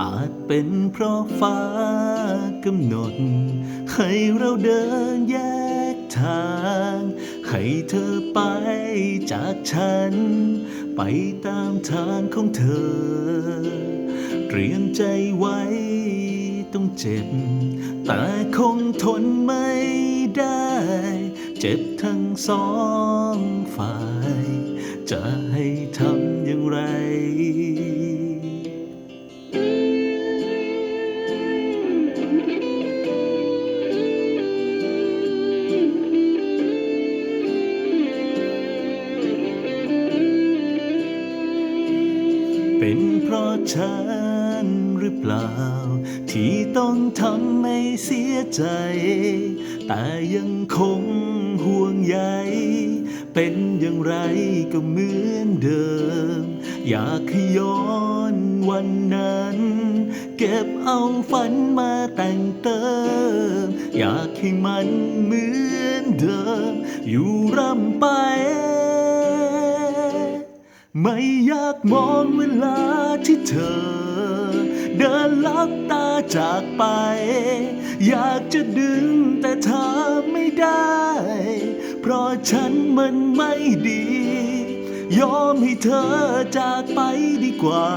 อาจเป็นเพราะฟ้ากำหนด ให้เราเดินแยกทาง ให้เธอไปจากฉัน ไปตามทางของเธอ เตรียมใจไว้ต้องเจ็บ แต่คงทนไม่ได้ เจ็บทั้งสองฝ่าย จะให้ทำอย่างไร เป็นเพราะฉันหรือเปล่า ที่ต้องทำให้เสียใจ แต่ยังคงห่วงใยเป็นอย่างไรก็เหมือนเดิม อยากให้ย้อนวันนั้น เก็บเอาฝันมาแต่งเติม อยากให้มันเหมือนเดิม อยู่ร่ำไป ไม่อยากมองเวลาที่เธอ เดินลับตาจากไป อยากจะดึงแต่เธอไม่ได้ เพราะฉันมันไม่ดี ยอมให้เธอจากไปดีกว่า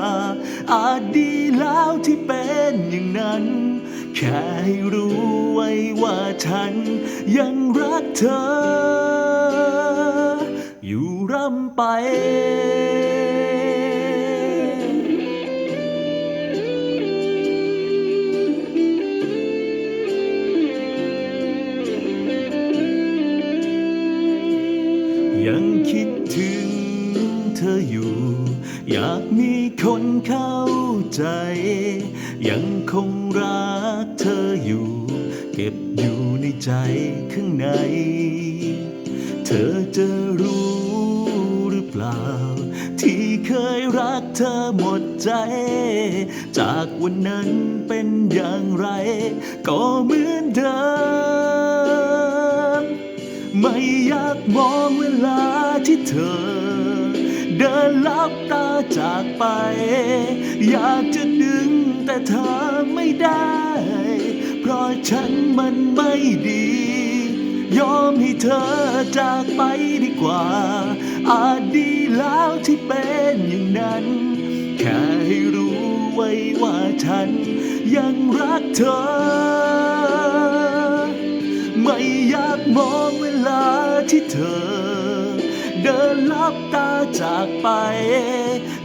อาจดีแล้วที่เป็นอย่างนั้น แค่ให้รู้ไว้ว่าฉันยังรักเธอ อยู่ร่ำไป คิดถึงเธออยู่ อยากมีคนเข้าใจ ยังคงรักเธออยู่ เก็บอยู่ในใจข้างใน เธอจะรู้หรือเปล่า ที่เคยรักเธอหมดใจ จากวันนั้นเป็นอย่างไร ก็เหมือนเดิม ไม่อยากมองเวลาที่เธอ เดินลับตาจากไป อยากจะดึงแต่เธอไม่ได้ เพราะฉันมันไม่ดี ยอมให้เธอจากไปดีกว่า อาจดีแล้วที่เป็นอย่างนั้น แค่ให้รู้ไว้ว่าฉันยังรักเธอ ที่เธอ เดินลับตาจากไป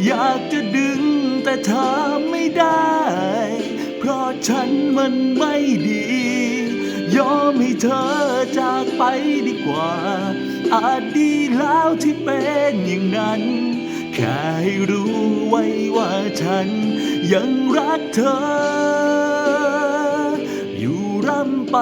อยากจะดึงแต่เธอไม่ได้ เพราะฉันมันไม่ดี ยอมให้เธอจากไปดีกว่า อาจดีแล้วที่เป็นอย่างนั้น แค่ให้รู้ไว้ว่าฉันยังรักเธอ อยู่ร่ำไป